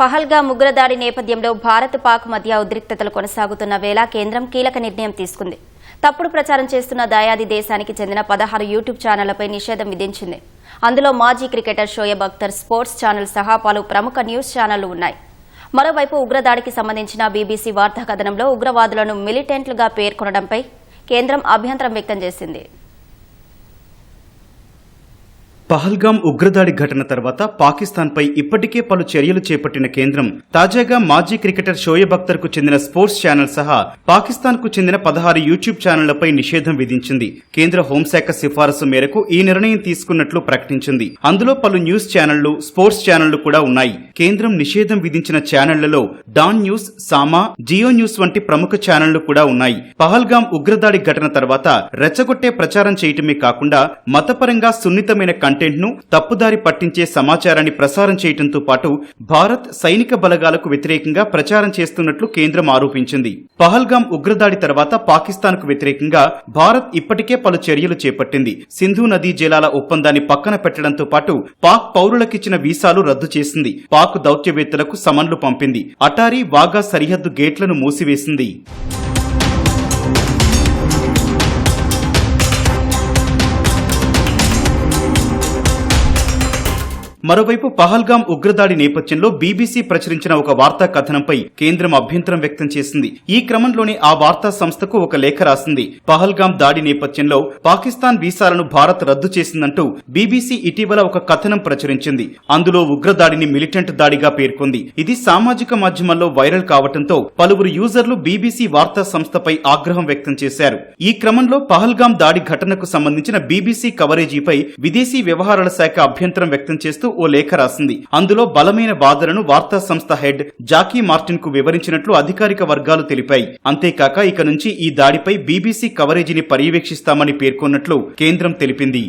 పహల్గా ముగ్గురదాడి నేపథ్యంలో భారత్ పాక్ మధ్య ఉద్రిక్తతలు కొనసాగుతున్న వేళ కేంద్రం కీలక నిర్ణయం తీసుకుంది. తప్పుడు ప్రచారం చేస్తున్న దయాది దేశానికి చెందిన పదహారు యూట్యూబ్ ఛానళ్ళపై నిషేధం విధించింది. అందులో మాజీ cricketer Shoaib Akhtar sports channel సహా పలు ప్రముఖ న్యూస్ ఛానళ్ళు ఉన్నాయి. మరోవైపు ఉగ్రదాడికి సంబంధించిన బీబీసీ వార్తా కథనంలో ఉగ్రవాదులను మిలిటెంట్లుగా పేర్కొనడంపై కేంద్రం అభ్యంతరం వ్యక్తం చేసింది. పహల్గాం ఉగ్రదాడి ఘటన తర్వాత పాకిస్తాన్పై ఇప్పటికే పలు చర్యలు చేపట్టిన కేంద్రం తాజాగా మాజీ క్రికెటర్ షోయబ్ అఖ్తర్కు చెందిన స్పోర్ట్స్ ఛానల్ సహా పాకిస్తాన్కు చెందిన పదహారు యూట్యూబ్ ఛానళ్ళపై నిషేధం విధించింది. కేంద్ర హోంశాఖ సిఫారసు మేరకు ఈ నిర్ణయం తీసుకున్నట్లు ప్రకటించింది. అందులో పలు న్యూస్ ఛానళ్ళు స్పోర్ట్స్ ఛానళ్ళు కూడా ఉన్నాయి. కేంద్రం నిషేధం విధించిన ఛానళ్ళలో Dawn news Samaa Geo news వంటి ప్రముఖ ఛానళ్ళు కూడా ఉన్నాయి. పహల్గాం ఉగ్రదాడి ఘటన తర్వాత రెచ్చగొట్టే ప్రచారం చేయటమే కాకుండా మతపరంగా సున్నితమైన కంటెంట్ను తప్పుదారి పట్టించే సమాచారాన్ని ప్రసారం చేయటంతో పాటు భారత్ సైనిక బలగాలకు వ్యతిరేకంగా ప్రచారం చేస్తున్నట్లు కేంద్రం ఆరోపించింది. పహల్గాం ఉగ్రదాడి తర్వాత పాకిస్తాన్కు వ్యతిరేకంగా భారత్ ఇప్పటికే పలు చర్యలు చేపట్టింది. సింధు నదీ జలాల ఒప్పందాన్ని పక్కన పెట్టడంతో పాటు పాక్ పౌరులకిచ్చిన వీసాలు రద్దు చేసింది. పాక్ దౌత్యవేత్తలకు సమన్లు పంపింది. అటారీ వాగా సరిహద్దు గేట్లను మూసివేసింది. మరోవైపు పహల్గాం ఉగ్రదాడి నేపథ్యంలో బీబీసీ ప్రచురించిన ఒక వార్తా కథనంపై కేంద్రం అభ్యంతరం వ్యక్తం చేసింది. ఈ క్రమంలోనే ఆ వార్తా సంస్థకు ఒక లేఖ రాసింది. పహల్గాం దాడి నేపథ్యంలో పాకిస్తాన్ వీసాలను భారత్ రద్దు చేసిందంటూ బీబీసీ ఇటీవల ఒక కథనం ప్రచురించింది. అందులో ఉగ్రదాడిని మిలిటెంట్ దాడిగా పేర్కొంది. ఇది సామాజిక మాధ్యమాల్లో వైరల్ కావడంతో పలువురు యూజర్లు బీబీసీ వార్తా సంస్థపై ఆగ్రహం వ్యక్తం చేశారు. ఈ క్రమంలో పహల్గాం దాడి ఘటనకు సంబంధించిన బీబీసీ కవరేజీపై విదేశీ వ్యవహారాల శాఖ అభ్యంతరం వ్యక్తం చేస్తూ ఓ లేఖ రాసింది. అందులో బలమైన బాధలను వార్తా సంస్థ హెడ్ జాకీ మార్టిన్కు వివరించినట్లు అధికారిక వర్గాలు తెలిపాయి. అంతేకాక ఇక నుంచి ఈ దాడిపై బీబీసీ కవరేజీని పర్యవేక్షిస్తామని పేర్కొన్నట్లు కేంద్రం తెలిపింది.